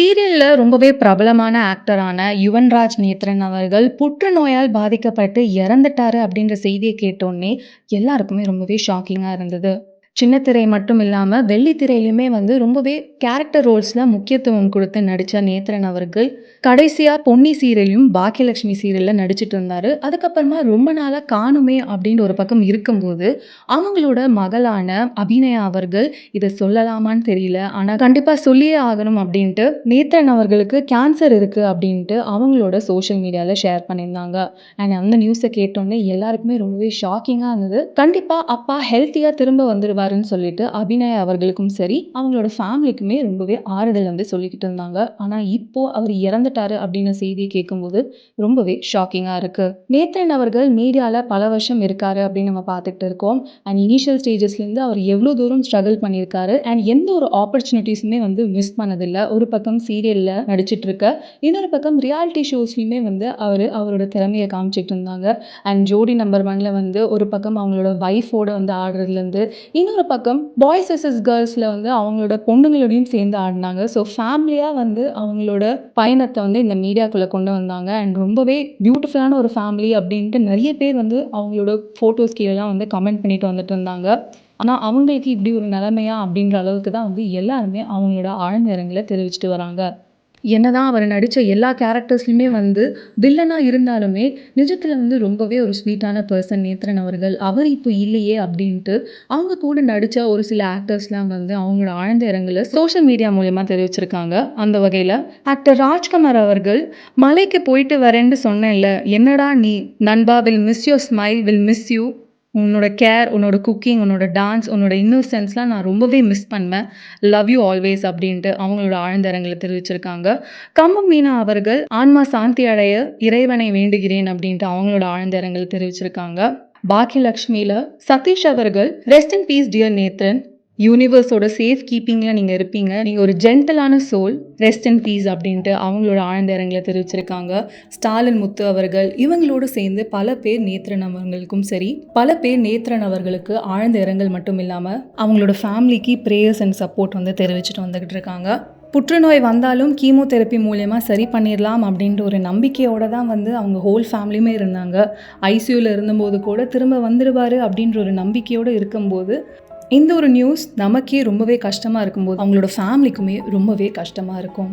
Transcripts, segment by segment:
சீரியலில் ரொம்பவே பிரபலமான ஆக்டரான யுவன்ராஜ் நேத்ரன் அவர்கள் புற்றுநோயால் பாதிக்கப்பட்டு இறந்துட்டாரு அப்படின்ற செய்தியை கேட்டோன்னே எல்லாருக்குமே ரொம்பவே ஷாக்கிங்காக இருந்தது. சின்ன திரை மட்டும் இல்லாமல் வெள்ளித்திரையிலுமே வந்து ரொம்பவே கேரக்டர் ரோல்ஸில் முக்கியத்துவம் கொடுத்து நடித்த நேத்ரன் அவர்கள் கடைசியாக பொன்னி சீரியல்லையும், பாக்கியலட்சுமி சீரியலில் நடிச்சிட்டு இருந்தாரு. அதுக்கப்புறமா ரொம்ப நாளாக காணுமே அப்படின்னு ஒரு பக்கம் இருக்கும்போது, அவங்களோட மகளான அபிநயா அவர்கள் இதை சொல்லலாமான்னு தெரியல. ஆனால் கண்டிப்பாக சொல்லியே ஆகணும் அப்படின்ட்டு நேத்ரன் அவர்களுக்கு கேன்சர் இருக்குது அப்படின்ட்டு அவங்களோட சோஷியல் மீடியாவில் ஷேர் பண்ணியிருந்தாங்க. அண்ட் அந்த நியூஸை கேட்டோன்னே எல்லாருக்குமே ரொம்பவே ஷாக்கிங்காக இருந்தது. கண்டிப்பாக அப்பா ஹெல்த்தியாக திரும்ப வருவாருன்னு சொல்லிட்டு அபிநயா அவர்களுக்கும் சரி, அவங்களோட ஃபேமிலிக்குமே ரொம்பவே ஆறுதல் வந்து சொல்லிக்கிட்டு இருந்தாங்க. ஆனா இப்போ அவர் இறந்துட்டாரு அப்படின்னு செய்தியை கேட்கும்போது ரொம்பவே ஷாக்கிங்கா இருக்கு. நேத்தன் அவர்கள் மீடியால பல வருஷம் இருக்காரு அப்படின்னு நம்ம பார்த்துட்டு இருக்கோம். அண்ட் இனிஷியல் ஸ்டேஜஸ்லேருந்து அவர் எவ்வளோ தூரம் ஸ்ட்ரகிள் பண்ணியிருக்காரு. அண்ட் எந்த ஒரு ஆப்பர்ச்சுனிட்டிஸுமே வந்து மிஸ் பண்ணதில்லை ஒரு பக்கம் சீரியல்ல நடிச்சிட்டு இருக்க, இன்னொரு பக்கம் ரியாலிட்டி ஷோஸ்லயுமே வந்து அவர் அவரோட திறமைய காமிச்சிட்டு இருந்தாங்க. அண்ட் ஜோடி நம்பர் ஒன்ல வந்து ஒரு பக்கம் அவங்களோட வைஃபோட வந்து ஆடுறதுலேருந்து, இன்னொரு பக்கம் பாய்ஸ் வெர்சஸ் கேர்ள்ஸில் வந்து அவங்களோட பொண்ணுங்களோடையும் சேர்ந்து ஆடினாங்க ஸோ ஃபேமிலியாக வந்து அவங்களோட பயணத்தை வந்து இந்த மீடியாக்குள்ளே கொண்டு வந்தாங்க. அண்ட் ரொம்பவே பியூட்டிஃபுல்லான ஒரு ஃபேமிலி அப்படின்ட்டு நிறைய பேர் வந்து அவங்களோட ஃபோட்டோஸ் கீழலாம் வந்து கமெண்ட் பண்ணிட்டு வந்துட்டு இருந்தாங்க. ஆனால் அவங்களுக்கு இப்படி ஒரு நிலைமையா அப்படின்ற அளவுக்கு தான் வந்து எல்லாருமே அவங்களோட ஆழ்ந்த இரங்கல தெரிவிச்சுட்டு வராங்க. என்னதான் அவர் நடித்த எல்லா கேரக்டர்ஸ்லையுமே வந்து வில்லனாக இருந்தாலுமே, நிஜத்தில் வந்து ரொம்பவே ஒரு ஸ்வீட்டான பர்சன் நேத்ரன் அவர்கள். அவர் இப்போ இல்லையே அப்படின்ட்டு அவங்க கூட நடித்த ஒரு சில ஆக்டர்ஸ்லாம் வந்து அவங்களோட ஆழ்ந்த இரங்கல சோஷியல் மீடியா மூலயமா தெரிவிச்சிருக்காங்க. அந்த வகையில் ஆக்டர் ராஜ்குமார் அவர்கள், "மலைக்கு போயிட்டு வரேன்னு சொன்னேன்ல, என்னடா நீ? நண்பா will miss you smile, will miss you. உன்னோட கேர், உன்னோட குக்கிங், உன்னோட டான்ஸ், உன்னோட இன்னோசென்ஸ்லாம் நான் ரொம்பவே மிஸ் பண்ணுவேன். லவ் யூ ஆல்வேஸ்" அப்படின்ட்டு அவங்களோட ஆழ்ந்த இரங்கல தெரிவிச்சிருக்காங்க. கம்பம் மீனா அவர்கள், "ஆன்மா சாந்தி அடைய இறைவனை வேண்டுகிறேன்" அப்படின்ட்டு அவங்களோட ஆழ்ந்த இரங்கல தெரிவிச்சிருக்காங்க. பாக்கியலக்ஷ்மியில் சதீஷ் அவர்கள், "rest in peace dear Nethran. யூனிவர்ஸோட safe கீப்பிங்கில் நீங்கள் இருப்பீங்க. நீங்கள் ஒரு ஜென்டலான சோல். ரெஸ்ட் அண்ட் பீஸ்" அப்படின்ட்டு அவங்களோட ஆழ்ந்த இரங்கல தெரிவிச்சிருக்காங்க. ஸ்டாலின் முத்து அவர்கள், இவங்களோடு சேர்ந்து பல பேர் நேத்ரன் அவர்களுக்கும் சரி, பல பேர் நேத்ரன் அவர்களுக்கு ஆழ்ந்த இரங்கல் மட்டும் இல்லாமல் அவங்களோட ஃபேமிலிக்கு ப்ரேயர்ஸ் அண்ட் சப்போர்ட் வந்து தெரிவிச்சுட்டு வந்துகிட்டு இருக்காங்க. புற்றுநோய் வந்தாலும் கீமோதெரபி மூலயமா சரி பண்ணிடலாம் அப்படின்ற ஒரு நம்பிக்கையோடு தான் வந்து அவங்க ஹோல் ஃபேமிலியுமே இருந்தாங்க. ஐசியூவில் இருந்தபோது கூட திரும்ப வந்துடுவார் அப்படின்ற ஒரு நம்பிக்கையோடு இருக்கும்போது, இந்த ஒரு நியூஸ் நமக்கே ரொம்பவே கஷ்டமாக இருக்கும்போது, அவங்களோட ஃபேமிலிக்குமே ரொம்பவே கஷ்டமாக இருக்கும்.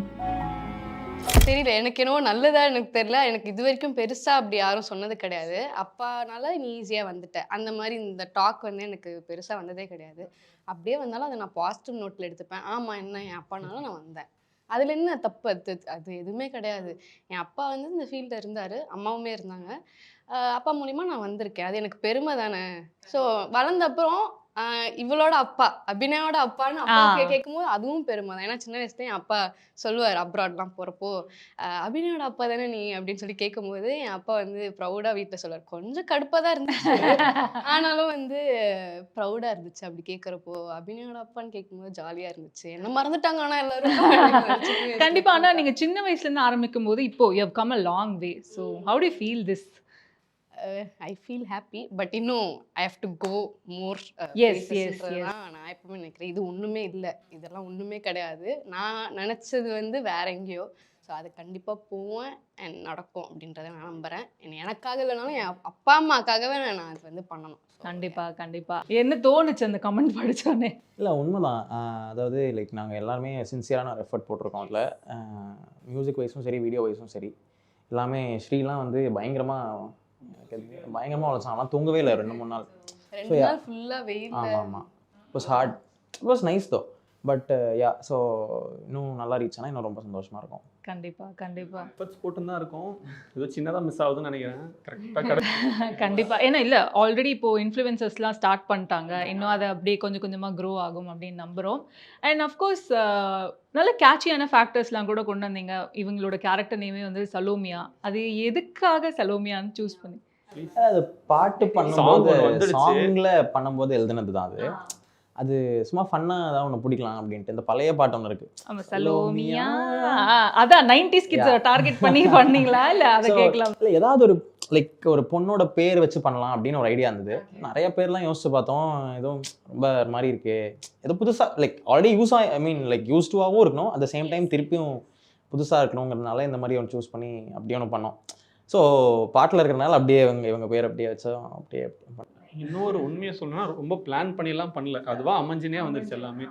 தெரியல. எனக்கு என்னவோ நல்லதா எனக்கு தெரியல. எனக்கு இது வரைக்கும் பெருசா அப்படி யாரும் சொன்னது கிடையாது. அப்பானால நீ ஈஸியா வந்துட்டேன் அந்த மாதிரி இந்த டாக் வந்து எனக்கு பெருசா வந்ததே கிடையாது. அப்படியே வந்தாலும் அதை நான் பாசிட்டிவ் நோட்ல எடுத்துப்பேன். ஆமா என்ன என் அப்பானாலும் நான் வந்தேன். அதுல என்ன தப்பு அது அது எதுவுமே கிடையாது. என் அப்பா வந்து இந்த ஃபீல்டில் இருந்தார் அம்மாவுமே இருந்தாங்க. அப்பா மூலிமா நான் வந்திருக்கேன். அது எனக்கு பெருமை தானே. ஸோ வளர்ந்த அப்புறம் இவளோட அப்பா, அபிநயாவோட அப்பான்னு அப்பா ஆ. கே கேட்கும்போது அதுவும் பெருமை தான். ஏன்னா சின்ன வயசுல என் அப்பா சொல்லுவாரு அப்ராட்லாம் போறப்போ, அ "அபிநயாவோட அப்பா தானே நீ" அப்படின்னு சொல்லி கேட்கும்போது, என் அப்பா வந்து ப்ரௌடா வீட்ல சொல்லுவாரு. கொஞ்சம் கடுப்பா தான் இருந்துச்சு. ஆனாலும் வந்து ப்ரௌடா இருந்துச்சு அப்படி கேட்கறப்போ. அபிநயாவோட அப்பான்னு கேட்கும்போது ஜாலியா இருந்துச்சு. என்ன மறந்துட்டாங்க ஆனா எல்லாரும். கண்டிப்பா. ஆனா நீங்க சின்ன வயசுல இருந்து ஆரம்பிக்கும்போது, இப்போ you come a long way. So how to feel this? I feel happy. But இன்னும் I have to go more Yes, yes, yes. தான் நான் எப்பவுமே நினைக்கிறேன். இது ஒண்ணுமே இல்ல. இதெல்லாம் ஒண்ணுமே கிடையாது. நான் நினைச்சது வந்து வேற எங்கேயோ. ஸோ அது கண்டிப்பா போவேன் அண்ட் நடக்கும் அப்படின்றத நான் நம்புறேன். என்ன எனக்காக இல்லைனாலும் என் அப்பா அம்மாக்காகவே நான் அது வந்து பண்ணணும். So, கண்டிப்பா, கண்டிப்பா. என்ன தோணுச்சு அந்த கமெண்ட் படிச்சோனே? இல்ல உண்மைதான். அதாவது லைக் நாங்க எல்லாருமே சின்சியரான ஒரு எஃபோர்ட் போட்டிருக்கோம் அதில. அ மியூசிக் வைஸும் சரி, வீடியோ வைஸும் சரி, எல்லாமே ஸ்ரீலாம் வந்து பயங்கரமா பயங்கரமா உழைச்சான். ஆனா தூங்கவே இல்ல 2, 3 நாள். ரெண்டு yeah. நாள் ஃபுல்லா வெயில்ல ஆமா, ஆமா. It was hard. It was nice tho. But ya so இன்னும் நல்லா ரீச் ஆனா இன்னும் ரொம்ப சந்தோஷமா இருக்கும். கண்டிப்பா, கண்டிப்பா. எஃபர்ட்ஸ் போட்டுன்னு தான் இருக்கோம். ஏதோ சின்னதா மிஸ் ஆகுதுன்னு நினைக்கிறேன். கரெக்ட்டா கரெக்ட் கண்டிப்பா. ஏன்னா இல்ல ஆல்ரெடி இப்போ இன்ஃப்ளூயன்சர்ஸ்லாம் ஸ்டார்ட் பண்ணிட்டாங்க. இன்னும் அது அப்படியே கொஞ்சம் கொஞ்சமா க்ரோ ஆகும் அப்படின்னு நம்புறோம். அண்ட் அஃப்கோர்ஸ் நல்ல கேட்சியான ஃபேக்டர்ஸ்லாம் கூட கொண்டு வந்தீங்க. இவங்களோட கேரக்டர் நேமே வந்து சலோமியா. அது எதுக்காக சலோமியான்னு சூஸ் பண்ணி அது பாட்டு Song பண்ணும்போது. சாங்ல பண்ணும்போது எழுதுனது தான் அது. அது சும்மா ஃபன்னா ஏதாவது ஒண்ணு பிடிக்கலாம் அப்படின்ட்டு. இந்த பழைய பாட்டு ஒண்ணு இருக்கு. ஆமா சலோமியா. ஆ, அதான் 90s கிட்ஸ. டார்கெட் பண்ணி பண்ணீங்களா? இல்ல அத கேட்கலாம். இல்ல ஏதாவது ஒரு லைக் ஒரு பொண்ணோட பேர் வச்சு பண்ணலாம் அப்படின்னு ஒரு ஐடியா இருந்தது. நிறைய பேர்லாம் யோசிச்சு பார்த்தோம். எதுவும் ரொம்ப மாரி இருக்கே. ஏதோ புதுசா like already use I mean like யூஸ்டுவாவும் இருக்கணும். அட் த சேம் டைம் திருப்பியும் புதுசாக இருக்கணுங்கிறதுனால இந்த மாதிரி ஒன்று சூஸ் பண்ணி அப்படியே ஒன்று பண்ணோம் ஸோ பாட்டில் இருக்கிறனால அப்படியே இவங்க இவங்க பேர் அப்படியே வச்சோம் அப்படியே இன்னொரு உண்மையை சொல்லணும்னா ரொம்ப பிளான் பண்ணிலாம் பண்ணல. அதுவாக அமைஞ்சுனே வந்துருச்சு எல்லாமே.